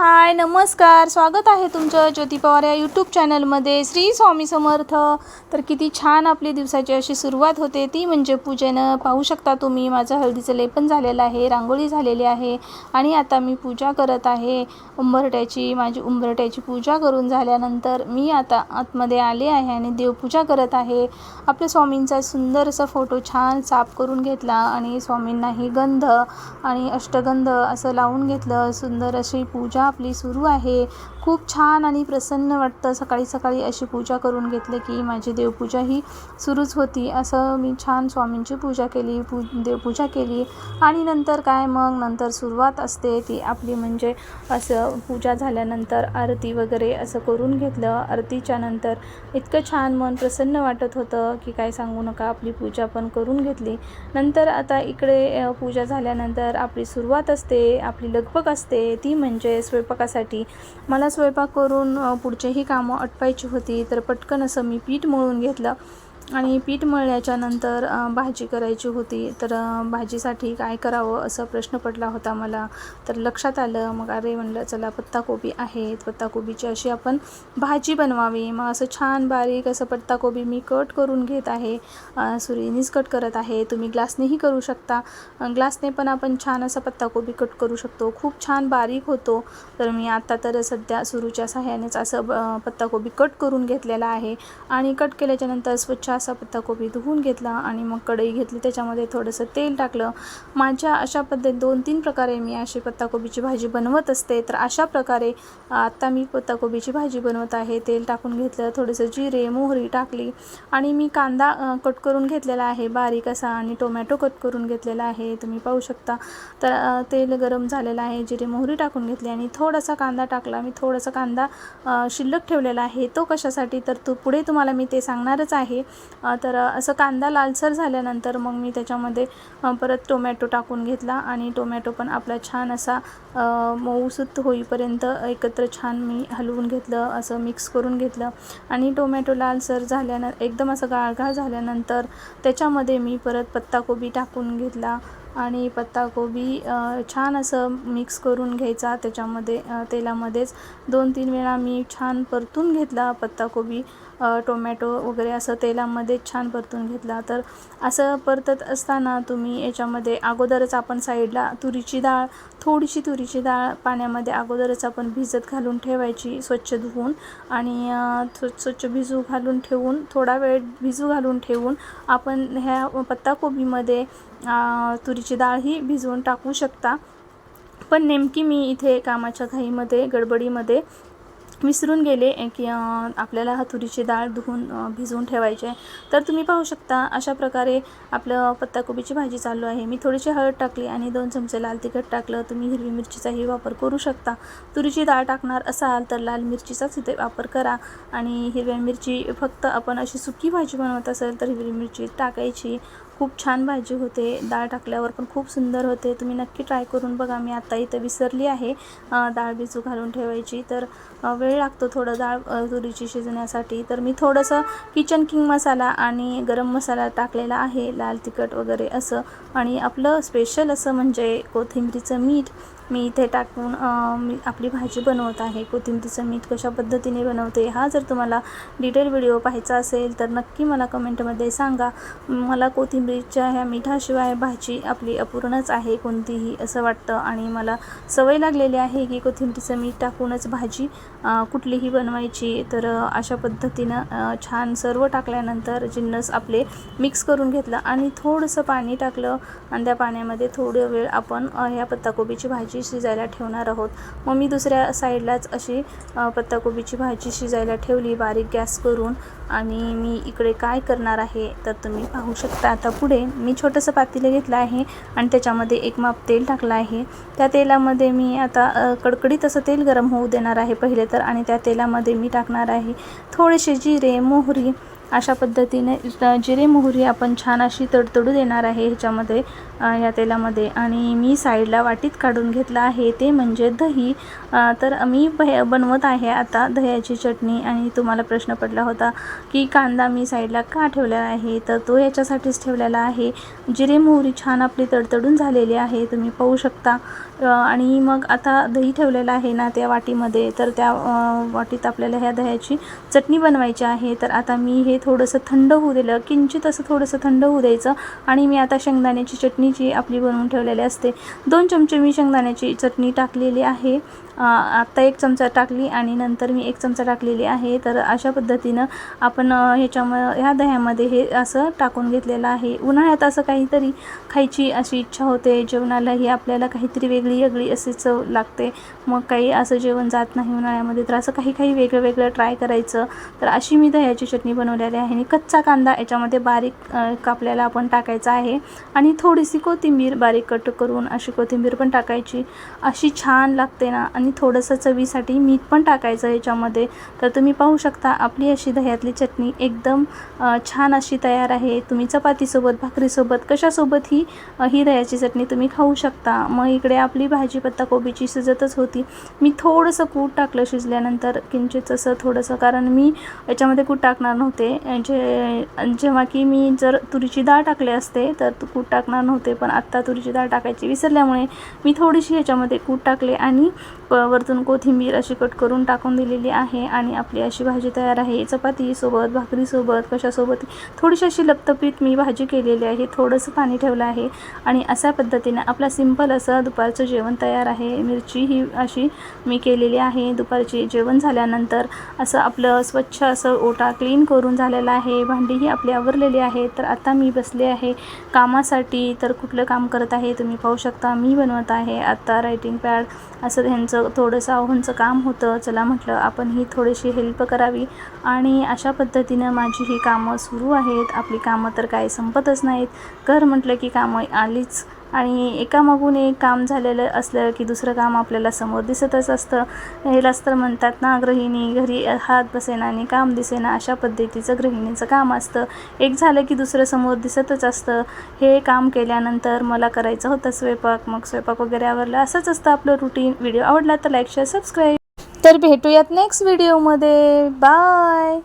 हाय नमस्कार. स्वागत आहे तुमचं ज्योती पवार या यूट्यूब चॅनलमध्ये श्री स्वामी समर्थ. तर किती छान आपली दिवसाची अशी सुरुवात होते. ती म्हणजे पूजेनं. पाहू शकता तुम्ही माझं हळदीचं लेपन झालेलं आहे रांगोळी झालेली आहे आणि आता मी पूजा करत आहे. उंबरट्याची माझी उंबरट्याची पूजा करून झाल्यानंतर मी आता आतमध्ये आले आहे आणि देवपूजा करत आहे. आपल्या स्वामींचा सुंदर असा फोटो छान साफ करून घेतला आणि स्वामींनाही गंध आणि अष्टगंध असं लावून घेतलं. सुंदर अशी पूजा आपली सुरू आहे. खूप छान आणि प्रसन्न वाटतं सकाळी सकाळी अशी पूजा करून घेतले की माझी देवपूजा ही सुरूच होती. असं मी छान स्वामींची पूजा केली पू देवपूजा केली. आणि नंतर काय? मग नंतर सुरुवात असते ती आपली म्हणजे असं पूजा झाल्यानंतर आरती वगैरे असं करून घेतलं. आरतीच्या नंतर इतकं छान मन प्रसन्न वाटत होतं की काय सांगू नका आपली पूजा पण करून घेतली. नंतर आता इकडे पूजा झाल्यानंतर आपली सुरुवात असते आपली लगबग असते. ती म्हणजे स्वयंपाकासाठी. मला स्वयंपाक करून पुढचेही कामं आटपायची होती तर पटकन असं मी पीठ मळून घेतलं. आणि पीठ मळल्याच्या नंतर भाजी करायची होती तर भाजीसाठी काय करावं असा प्रश्न पडला होता मला. तर लक्षात आलं मग अरे म्हणलं चला पत्ताकोबी आहेत पत्ताकोबीची अशी आपण भाजी बनवावी. मग असं छान बारीक असं पत्ताकोबी मी कट करून घेत आहे. सुरीनीच कट करत आहे. तुम्ही ग्लासनेही करू शकता. ग्लासने पण आपण छान असा पत्ताकोबी कट करू शकतो. खूप छान बारीक होतो. तर मी आत्ता तर सध्या सुरूच्या सहाय्यानेच असं ब- पत्ताकोबी कट करून घेतलेला आहे. आणि कट केल्याच्यानंतर स्वच्छ असा पत्ताकोबी धुवून घेतला आणि मग कढई घेतली. त्याच्यामध्ये थोडंसं तेल टाकलं. माझ्या अशा पद्धत दोन तीन प्रकारे मी अशी पत्ताकोबीची भाजी बनवत असते. तर अशा प्रकारे आत्ता मी पत्ताकोबीची भाजी बनवत आहे. तेल टाकून घेतलं थोडंसं जिरे मोहरी टाकली आणि मी कांदा कट करून घेतलेला आहे. बारीक असा आणि टोमॅटो कट करून घेतलेला आहे. तुम्ही पाहू शकता. तर तेल गरम झालेलं आहे. जिरे मोहरी टाकून घेतली आणि थोडासा कांदा टाकला. मी थोडासा कांदा शिल्लक ठेवलेला आहे. तो कशासाठी? तर तू पुढे तुम्हाला मी ते सांगणारच आहे. तर असं कांदा लालसर झाल्यानंतर मग मी त्याच्यामध्ये परत टोमॅटो टाकून घेतला आणि टोमॅटो पण आपला छान असा मऊसूत होईपर्यंत एकत्र छान मी हलवून घेतलं असं मिक्स करून घेतलं. आणि टोमॅटो लालसर झाल्यानं एकदम असं गाळगाळ झाल्यानंतर त्याच्यामध्ये मी परत पत्ताकोबी टाकून घेतला. आणि पत्ताकोबी छान असं मिक्स करून घ्यायचा. त्याच्यामध्ये तेलामध्येच दोन तीन वेळा मी छान परतून घेतला पत्ताकोबी टोमॅटो वगैरे असं तेलामध्ये छान परतून घेतला. तर असं परतत असताना तुम्ही याच्यामध्ये अगोदरच आपण साईडला तुरीची डाळ थोडीशी तुरीची डाळ पाण्यामध्ये अगोदरच आपण भिजत घालून ठेवायची स्वच्छ धुवून आणि स्व- स्वच्छ भिजू घालून ठेवून थोडा वेळ भिजू घालून ठेवून आपण ह्या पत्ताकोबीमध्ये तुरीची डाळ ही भिजवून टाकू शकता. पण नेमकी मी इथे कामाच्या घाईमध्ये गडबडीमध्ये विसरून गेले की आपल्याला हा तुरीची डाळ धुवून भिजवून ठेवायची आहे. तर तुम्ही पाहू शकता अशा प्रकारे आपलं पत्ताकोबीची भाजी चालू आहे. मी थोडीशी हळद टाकली आणि दोन चमचे लाल तिखट टाकलं. तुम्ही हिरवी मिरचीचाही वापर करू शकता. तुरीची डाळ टाकणार असाल तर लाल मिरचीचाच इथे वापर करा. आणि हिरव्या मिरची फक्त आपण अशी सुकी भाजी बनवत असेल तर हिरवी मिरची टाकायची. खूप छान भाजी होते. डाळ टाकल्यावर पण खूप सुंदर होते. तुम्ही नक्की ट्राय करून बघा. मी आता इथं विसरली आहे. डाळ भिजू घालून ठेवायची. तर वेळ लागतो थोडं डाळ तुरीची शिजण्यासाठी. तर मी थोडंसं किचन किंग मसाला आणि गरम मसाला टाकलेला आहे. लाल तिखट वगैरे असं. आणि आपलं स्पेशल असं म्हणजे कोथिंबीरीचं मीठ मी इथे टाकून मी आपली भाजी बनवत आहे. कोथिंबीरीचं मीठ कशा पद्धतीने बनवते हा जर तुम्हाला डिटेल व्हिडिओ पाहायचा असेल तर नक्की मला कमेंटमध्ये सांगा. मला कोथिंबीरच्या ह्या मिठाशिवाय भाजी आपली अपूर्णच आहे कोणतीही असं वाटतं. आणि मला सवय लागलेली आहे की कोथिंबीरचं मीठ टाकूनच भाजी कुठलीही बनवायची. तर अशा पद्धतीनं छान सर्व टाकल्यानंतर जिन्नस आपले मिक्स करून घेतलं आणि थोडंसं पाणी टाकलं. आणि त्या पाण्यामध्ये थोडं वेळ आपण ह्या पत्ताकोबीची भाजी शिजायला ठेवणार आहोत. मग मी दुसऱ्या साईडलाच अशी पत्ताकोबीची भाजी शिजायला ठेवली बारीक गॅस करून. आणि मी इकडे काय करणार आहे तर तुम्ही पाहू शकता. आता पुढे मी छोटंसं पातेलं घेतलं आहे आणि त्याच्यामध्ये एक माप तेल टाकलं आहे. त्या तेलामध्ये मी आता कडकडीत असं तेल गरम होऊ देणार आहे पहिले तर आणि त्या तेलामध्ये मी टाकणार आहे थोडेसे जिरे मोहरी. अशा पद्धतीने जिरे मोहरी आपण छान अशी तडतडू देणार आहे ह्याच्यामध्ये. या तेलामध्ये. आणि मी साईडला वाटीत काढून घेतलं आहे ते म्हणजे दही. तर मी बनवत आहे आता दह्याची चटणी आणि तुम्हाला प्रश्न पडला होता की कांदा मी साईडला का ठेवलेला आहे? तर तो याच्यासाठीच ठेवलेला आहे. जिरे मोहरी छान आपली तडतडून झालेली आहे तुम्ही पाहू शकता. आणि मग आता दही ठेवलेलं आहे ना त्या वाटीमध्ये तर त्या वाटीत आपल्याला ह्या दह्याची चटणी बनवायची आहे. तर आता मी हे थोडंसं थंड होऊ दिलं किंचित असं थोडंसं थंड होऊ द्यायचं आणि मी आता शेंगदाण्याची चटणी जी आपली बनवून ठेवलेली असते. दोन चमचे मी शेंगदाण्याची चटणी टाकलेली आहे. आत्ता एक चमचा टाकली आणि नंतर मी एक चमचा टाकलेली आहे. तर अशा पद्धतीनं आपण ह्याच्याम ह्या दह्यामध्ये हे असं टाकून घेतलेलं आहे. उन्हाळ्यात असं काहीतरी खायची अशी इच्छा होते. जेवणालाही आपल्याला काहीतरी वेगळी वेगळी अशी चव लागते. मग काही असं जेवण जात नाही उन्हाळ्यामध्ये तर असं काही काही वेगळं वेगळं ट्राय करायचं. तर अशी मी दह्याची चटणी बनवलेली आहे आणि कच्चा कांदा याच्यामध्ये बारीक कापल्याला कापलेला आपण टाकायचा आहे. आणि थोडीशी कोथिंबीर बारीक कट करून अशी कोथिंबीर पण टाकायची. अशी छान लागते ना. आणि थोडंसं चवीसाठी मीठ पण टाकायचं याच्यामध्ये तर तुम्ही पाहू शकता आपली अशी दह्यातली चटणी एकदम छान अशी तयार आहे. तुम्ही चपातीसोबत भाकरीसोबत कशासोबत ही ही दह्याची चटणी तुम्ही खाऊ शकता. मग इकडे आपली भाजी पत्ताकोबीची शिजतच होती. मी थोडंसं कूट टाकलं शिजल्यानंतर किंचित असं थोडंसं कारण मी याच्यामध्ये कूट टाकणार नव्हते. जे जेव्हा की मी जर तुरीची डाळ टाकले असते तर तू कूट टाकणार नव्हते. पण आत्ता तुरीची डाळ टाकायची विसरल्यामुळे मी थोडीशी याच्यामध्ये कूट टाकले आणि प वरतून कोथिंबीर अशी कट करून टाकून दिलेली आहे आणि आपली अशी भाजी तयार आहे. चपातीसोबत भाकरीसोबत कशासोबत थोडीशी अशी लपतपीत मी भाजी केलेली आहे. थोडंसं पाणी ठेवलं आहे आणि अशा पद्धतीने आपला सिंपल असं दुपारचं जेवण तयार आहे. मिरची ही अशी मी केलेली आहे. दुपारची जेवण झाल्यानंतर असं आपलं स्वच्छ असं ओटा क्लीन करून झालेला आहे. भांडीही आपली आवरलेली आहे तर आता मी बसले आहे. कामासाठी तर कुठलं काम करत आहे तुम्ही पाहू शकता. मी बनवत आहे आत्ता रायटिंग पॅड असं ह्यांचं थोडंसं आहोंचं काम होतं. चला म्हटलं आपण ही थोडीशी हेल्प करावी. आणि अशा पद्धतीनं माझी ही कामं सुरू आहेत. आपली कामं तर काही संपतच नाहीत. कर म्हटलं की कामं आलीच आणि एकामागून एक काम झालेलं असलं की दुसरं काम आपल्याला समोर दिसतच असतं. ह्यालाच तर म्हणतात ना गृहिणी घरी हात बसेना आणि काम दिसेना अशा पद्धतीचं गृहिणीचं काम असतं. एक झालं की दुसरं समोर दिसतच असतं. हे काम केल्यानंतर मला करायचं होतं स्वयंपाक मग स्वयंपाक वगैरे आवरलं. असंच असतं आपलं रुटीन व्हिडिओ आवडला तर लाईक शेअर सबस्क्राईब तर भेटूयात नेक्स्ट व्हिडिओमध्ये बाय